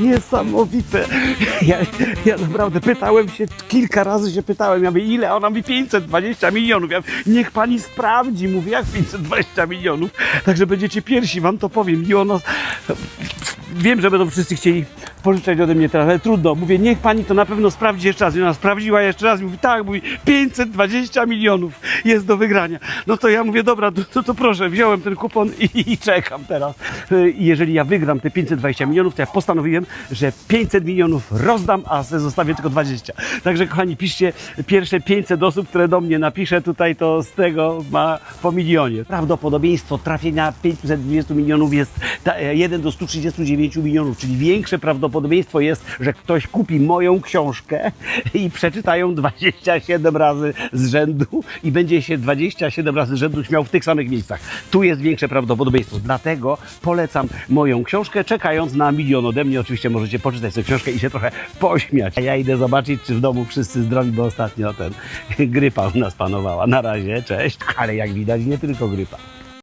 Niesamowite. Ja, ja naprawdę pytałem się, kilka razy się pytałem, ja mówię, ile? Ona mówi 520 milionów. Ja niech pani sprawdzi. Mówię, jak 520 milionów? Także będziecie pierwsi, wam to powiem. I ono... Wiem, że będą wszyscy chcieli pożyczać ode mnie teraz, ale trudno. Mówię, niech pani to na pewno sprawdzi jeszcze raz. I ona sprawdziła jeszcze raz i mówi, tak, mówi, 520 milionów jest do wygrania. No to ja mówię, dobra, to, to, to proszę, wziąłem ten kupon i, i czekam teraz. I jeżeli ja wygram te 520 milionów, to ja postanowiłem, że 500 milionów rozdam, a zostawię tylko 20. Także kochani, piszcie pierwsze 500 osób, które do mnie napisze tutaj, to z tego ma po milionie. Prawdopodobieństwo trafienia 520 milionów jest 1 do 139 milionów, czyli większe prawdopodobieństwo jest, że ktoś kupi moją książkę i przeczyta ją 27 razy z rzędu i będzie się 27 razy z rzędu śmiał w tych samych miejscach. Tu jest większe prawdopodobieństwo. Dlatego polecam moją książkę, czekając na milion ode mnie. Oczywiście możecie poczytać tę książkę i się trochę pośmiać. A ja idę zobaczyć, czy w domu wszyscy zdrowi, bo ostatnio ten grypa u nas panowała. Na razie, cześć. Ale jak widać, nie tylko grypa.